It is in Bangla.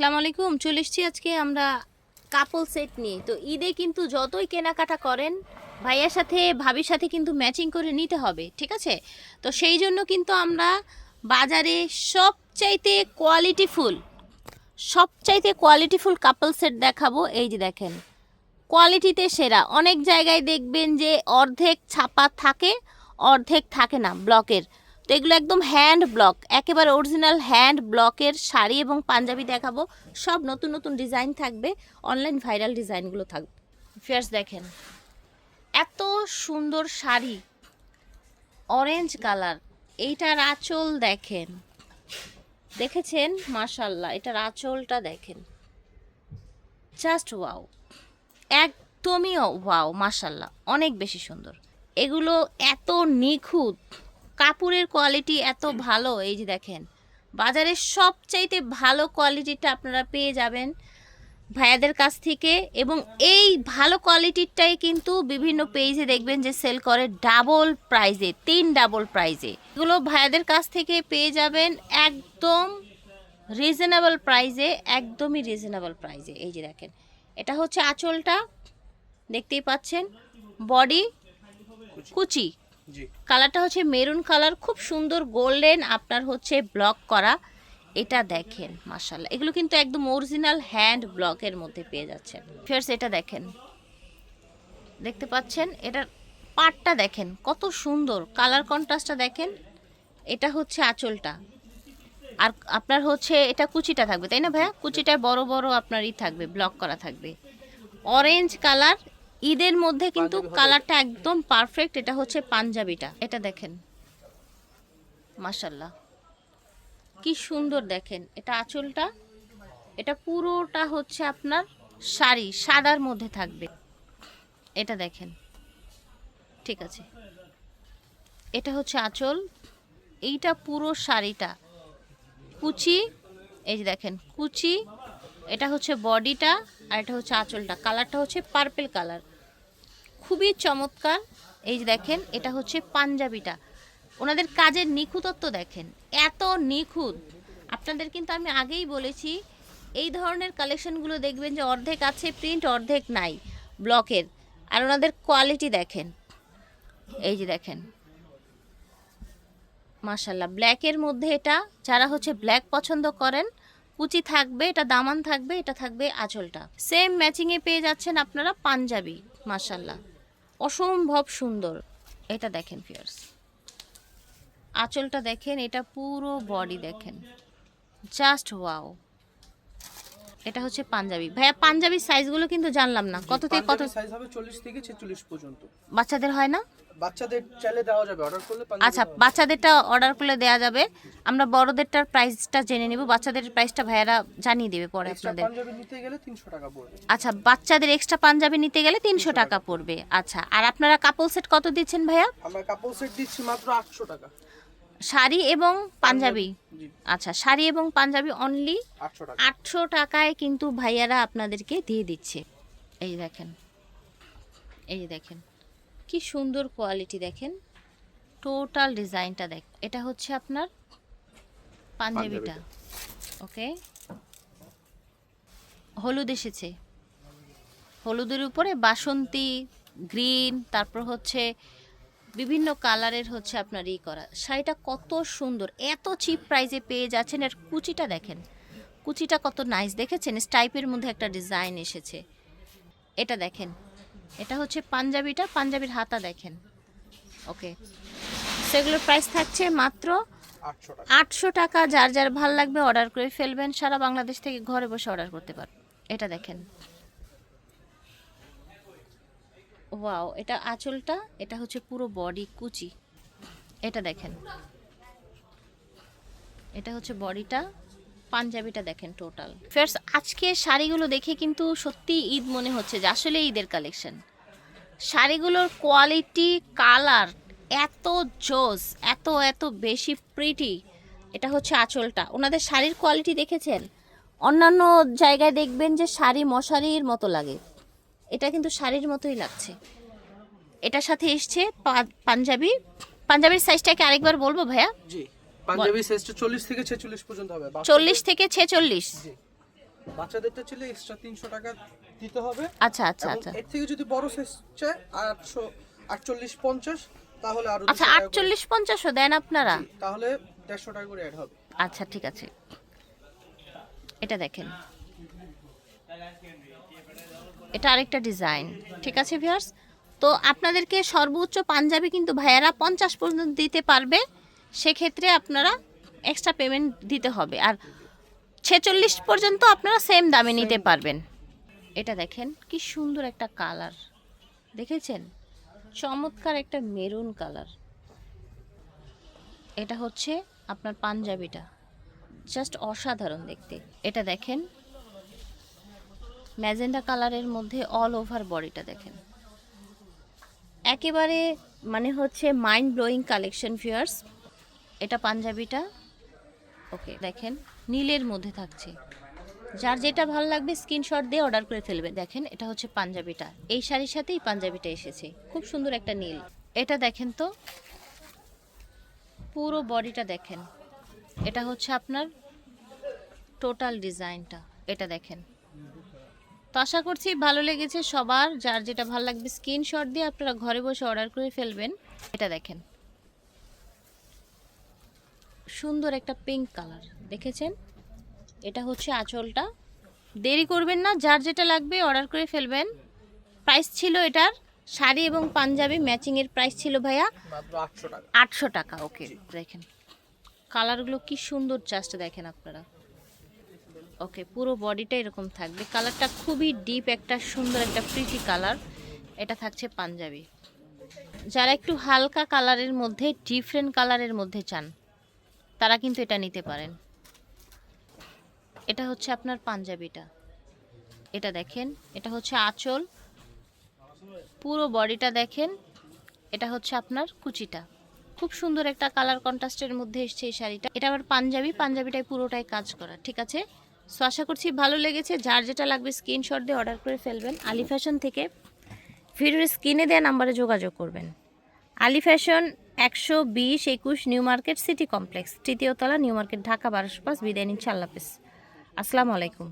আসসালামু আলাইকুম, চলে এসছি আজকে আমরা কাপল সেট নিয়ে। তো ঈদে কিন্তু যতই কেনাকাটা করেন, ভাইয়ার সাথে, ভাবির সাথে কিন্তু ম্যাচিং করে নিতে হবে, ঠিক আছে? তো সেই জন্য কিন্তু আমরা বাজারে সবচাইতে কোয়ালিটিফুল সবচাইতে কোয়ালিটিফুল কাপল সেট দেখাবো। এই যে দেখেন কোয়ালিটিতে সেরা। অনেক জায়গায় দেখবেন যে অর্ধেক ছাপা থাকে, অর্ধেক থাকে না ব্লকের তো এগুলো একদম হ্যান্ড ব্লক একেবারে অরিজিনাল হ্যান্ড ব্লকের শাড়ি এবং পাঞ্জাবি দেখাবো। সব নতুন নতুন ডিজাইন থাকবে অনলাইন ভাইরাল ডিজাইনগুলো থাকবে ফিয়ার্স দেখেন, এত সুন্দর শাড়ি অরেঞ্জ কালার এইটার আঁচল দেখেন। দেখেছেন? মাশাল্লাহ এটার আঁচলটা দেখেন। জাস্ট ওয়াও একদমই ওয়াও মাশাল্লাহ অনেক বেশি সুন্দর। এগুলো এত নিখুঁত কাপড়ের কোয়ালিটি এত ভালো, এই যে দেখেন। বাজারের সবচাইতে ভালো কোয়ালিটিটা আপনারা পেয়ে যাবেন ভাইয়াদের কাছ থেকে এবং এই ভালো কোয়ালিটিরটাই কিন্তু বিভিন্ন পেজে দেখবেন যে সেল করে ডাবল প্রাইজে তিন ডাবল প্রাইজে এগুলো ভাইয়াদের কাছ থেকে পেয়ে যাবেন একদম রিজনেবল প্রাইজে একদমই রিজনেবল প্রাইজে এই যে দেখেন, এটা হচ্ছে আঁচলটা, দেখতেই পাচ্ছেন। বডি কুচি। কালারটা হচ্ছে মেরুন কালার, খুব সুন্দর গোল্ডেন, আপনার হচ্ছে ব্লক করা। এটা দেখেন মাশাল্লাহ এগুলো কিন্তু একদম অরিজিনাল হ্যান্ড ব্লকের মধ্যে পেয়ে যাচ্ছেন। ফিয়ার্স এটা দেখেন। দেখতে পাচ্ছেন, এটার পাটটা দেখেন, কত সুন্দর। কালার কন্ট্রাস্টটা দেখেন, এটা হচ্ছে আঁচলটা। আর আপনার হচ্ছে, এটা কুচিটা থাকবে, তাই না ভাইয়া? কুচিটায় বড় বড় আপনারই থাকবে, ব্লক করা থাকবে। অরেঞ্জ কালার ঈদের মধ্যে কিন্তু কালারটা একদম পারফেক্ট এটা হচ্ছে পাঞ্জাবিটা। এটা দেখেন। মাশাল্লাহ কি সুন্দর দেখেন। এটা আঁচলটা এটা পুরোটা হচ্ছে আপনার শাড়ি সাদার মধ্যে থাকবে। এটা দেখেন। ঠিক আছে। এটা হচ্ছে আঁচল। এইটা পুরো শাড়িটা। কুচি এই যে দেখেন কুচি এটা হচ্ছে বডিটা আর এটা হচ্ছে আঁচলটা। কালারটা হচ্ছে পার্পেল কালার। খুবই চমৎকার। এই যে দেখেন, এটা হচ্ছে পাঞ্জাবিটা। ওনাদের কাজের নিখুঁতত্ব দেখেন, এত নিখুঁত। আপনাদের কিন্তু আমি আগেই বলেছি, এই ধরনের কালেকশনগুলো দেখবেন যে অর্ধেক আছে প্রিন্ট অর্ধেক নাই ব্লকের আর ওনাদের কোয়ালিটি দেখেন, এই যে দেখেন। মাশাল্লাহ ব্ল্যাকের মধ্যে এটা, যারা হচ্ছে ব্ল্যাক পছন্দ করেন, কুচি থাকবে, এটা দামান থাকবে, এটা থাকবে আঁচলটা। সেম ম্যাচিংয়ে পেয়ে যাচ্ছেন আপনারা পাঞ্জাবি মাশাল্লাহ অসম্ভব সুন্দর। এটা দেখেন ফিয়ার্স আঁচলটা দেখেন এটা পুরো বডি দেখেন। জাস্ট ওয়াও এটা হচ্ছে পাঞ্জাবি। ভাইয়া পাঞ্জাবি সাইজগুলো কিন্তু জানলাম না। কত থেকে কত সাইজ হবে 40 থেকে 46 পর্যন্ত। বাচ্চাদের হয় না? বাচ্চাদের চাইলে দেওয়া যাবে। অর্ডার করলে পাঞ্জাবি আচ্ছা বাচ্চাদেরটা অর্ডার করলে দেওয়া যাবে। আমরা বড়দেরটার প্রাইসটা জেনে নিব। বাচ্চাদের প্রাইসটা ভাইয়ারা জানিয়ে দেবে পরে আপনাদের। পাঞ্জাবি নিতে গেলে 300 টাকা পড়বে। আচ্ছা বাচ্চাদের এক্সট্রা পাঞ্জাবি নিতে গেলে তিনশো টাকা পড়বে। আচ্ছা আর আপনারা কাপল সেট কত দিচ্ছেন ভাইয়া? আমরা কাপড় সেট দিচ্ছি মাত্র 800 টাকা। শাড়ি এবং পাঞ্জাবি। আচ্ছা শাড়ি এবং পাঞ্জাবি অনলি আটশো টাকায় কিন্তু ভাইয়ারা আপনাদেরকে দিয়ে দিচ্ছে। এই দেখেন এই দেখেন কি সুন্দর কোয়ালিটি দেখেন। টোটাল ডিজাইনটা দেখ এটা হচ্ছে আপনার পাঞ্জাবিটা ওকে? হলুদ এসেছে। হলুদের উপরে বাসন্তী গ্রিন তারপর হচ্ছে বিভিন্ন কালারের হচ্ছে আপনার ই করা। শাড়িটা কত সুন্দর এত চিপ প্রাইজে পেয়ে যাচ্ছেন। আর কুচিটা দেখেন কুচিটা কত নাইস দেখেছেন? স্টাইপের মধ্যে একটা ডিজাইন এসেছে। এটা দেখেন এটা হচ্ছে পাঞ্জাবিটা পাঞ্জাবির হাতা দেখেন। ওকে সেগুলোর প্রাইস থাকছে মাত্র আটশো টাকা। যার যার ভালো লাগবে অর্ডার করে ফেলবেন সারা বাংলাদেশ থেকে ঘরে বসে অর্ডার করতে পারেন এটা দেখেন। ওয়াও এটা আঁচলটা, এটা হচ্ছে পুরো বডি কুচি। এটা দেখেন। এটা হচ্ছে বডিটা পাঞ্জাবিটা দেখেন টোটাল ফেয়ার্স আজকে শাড়িগুলো দেখে কিন্তু সত্যি ঈদ মনে হচ্ছে যে আসলে ঈদের কালেকশন শাড়িগুলোর কোয়ালিটি কালার এত জোস, এত এত বেশি প্রিটি এটা হচ্ছে আঁচলটা। ওনাদের শাড়ির কোয়ালিটি দেখেছেন? অন্যান্য জায়গায় দেখবেন যে শাড়ি মশারির মতো লাগে। এটা কিন্তু শাড়ির মতোই লাগছে। এটার সাথে এসছে পাঞ্জাবি। পাঞ্জাবির সাইজটাকে আরেকবার বলব ভাইয়া? জি পাঞ্জাবি সাইজটা 40 থেকে 46 পর্যন্ত হবে। বাচ্চাদের- চল্লিশ থেকে ছেচল্লিশ। জি। বাচ্চাদেরটা ছিল এক্সট্রা তিনশো টাকা দিতে হবে। আচ্ছা আচ্ছা আচ্ছা। এর থেকে যদি বড় সাইজ চায় আটশো আটচল্লিশ পঞ্চাশ তাহলে আরও আচ্ছা 200 টাকা করে- আটচল্লিশ পঞ্চাশও দেন আপনারা? তাহলে দেড়শো টাকা করে অ্যাড হবে। আচ্ছা ঠিক আছে। এটা দেখেন। এটা আরেকটা ডিজাইন ঠিক আছে ভিয়ার্স তো আপনাদেরকে সর্বোচ্চ পাঞ্জাবি কিন্তু ভাইয়ারা পঞ্চাশ পর্যন্ত দিতে পারবে সেক্ষেত্রে আপনারা এক্সট্রা পেমেন্ট দিতে হবে। আর ছেচল্লিশ পর্যন্ত আপনারা সেম দামে নিতে পারবেন। এটা দেখেন কি সুন্দর একটা কালার দেখেছেন? চমৎকার একটা মেরুন কালার এটা হচ্ছে আপনার পাঞ্জাবিটা। জাস্ট অসাধারণ দেখতে। এটা দেখেন ম্যাজেন্ডা কালারের মধ্যে অল ওভার বডিটা দেখেন। একেবারে মানে হচ্ছে মাইন্ড ব্লোয়িং কালেকশন ফিয়ার্স এটা পাঞ্জাবিটা। ওকে দেখেন, নীলের মধ্যে থাকছে। যার যেটা ভালো লাগবে স্ক্রিনশট দিয়ে অর্ডার করে ফেলবে দেখেন, এটা হচ্ছে পাঞ্জাবিটা। এই শাড়ির সাথেই পাঞ্জাবিটা এসেছে। খুব সুন্দর একটা নীল। এটা দেখেন তো, পুরো বডিটা দেখেন। এটা হচ্ছে আপনার টোটাল ডিজাইনটা এটা দেখেন। তো আশা করছি ভালো লেগেছে সবার। যার যেটা ভালো লাগবে স্ক্রিনশট দিয়ে আপনারা ঘরে বসে অর্ডার করে ফেলবেন। এটা দেখেন। সুন্দর একটা পিঙ্ক কালার দেখেছেন? এটা হচ্ছে আঁচলটা। দেরি করবেন না যার যেটা লাগবে অর্ডার করে ফেলবেন। প্রাইস ছিল এটার শাড়ি এবং পাঞ্জাবি ম্যাচিংয়ের প্রাইস ছিল ভাইয়া আটশো টাকা। ওকে দেখেন। কালারগুলো কি সুন্দর জাস্ট দেখেন আপনারা। ওকে পুরো বডিটা এরকম থাকবে। কালারটা খুবই ডিপ একটা সুন্দর, একটা প্রিটি কালার এটা থাকছে পাঞ্জাবি। যারা একটু হালকা কালারের মধ্যে ডিফারেন্ট কালারের মধ্যে চান, তারা কিন্তু এটা নিতে পারেন। এটা হচ্ছে আপনার পাঞ্জাবিটা। এটা দেখেন, এটা হচ্ছে আঁচল। পুরো বডিটা দেখেন, এটা হচ্ছে আপনার কুচিটা। খুব সুন্দর একটা কালার কন্ট্রাস্টের মধ্যে এসছে এই শাড়িটা। এটা আবার পাঞ্জাবি, পাঞ্জাবিটাই পুরোটাই কাজ করা, ঠিক আছে? সো আশা করছি ভালো লেগেছে। যার যেটা লাগবে স্ক্রিনশট দিয়ে অর্ডার করে ফেলবেন। আলি ফ্যাশন থেকে ভিডিওর স্ক্রিনে দেওয়া নাম্বারে যোগাযোগ করবেন। আলি ফ্যাশন একশো বিশ একুশ নিউ মার্কেট সিটি কমপ্লেক্স তৃতীয়তলা নিউ মার্কেট ঢাকা বারোশো পাঁচ, বিদায় নিচ্ছে, আল্লাহ আসসালামু আলাইকুম।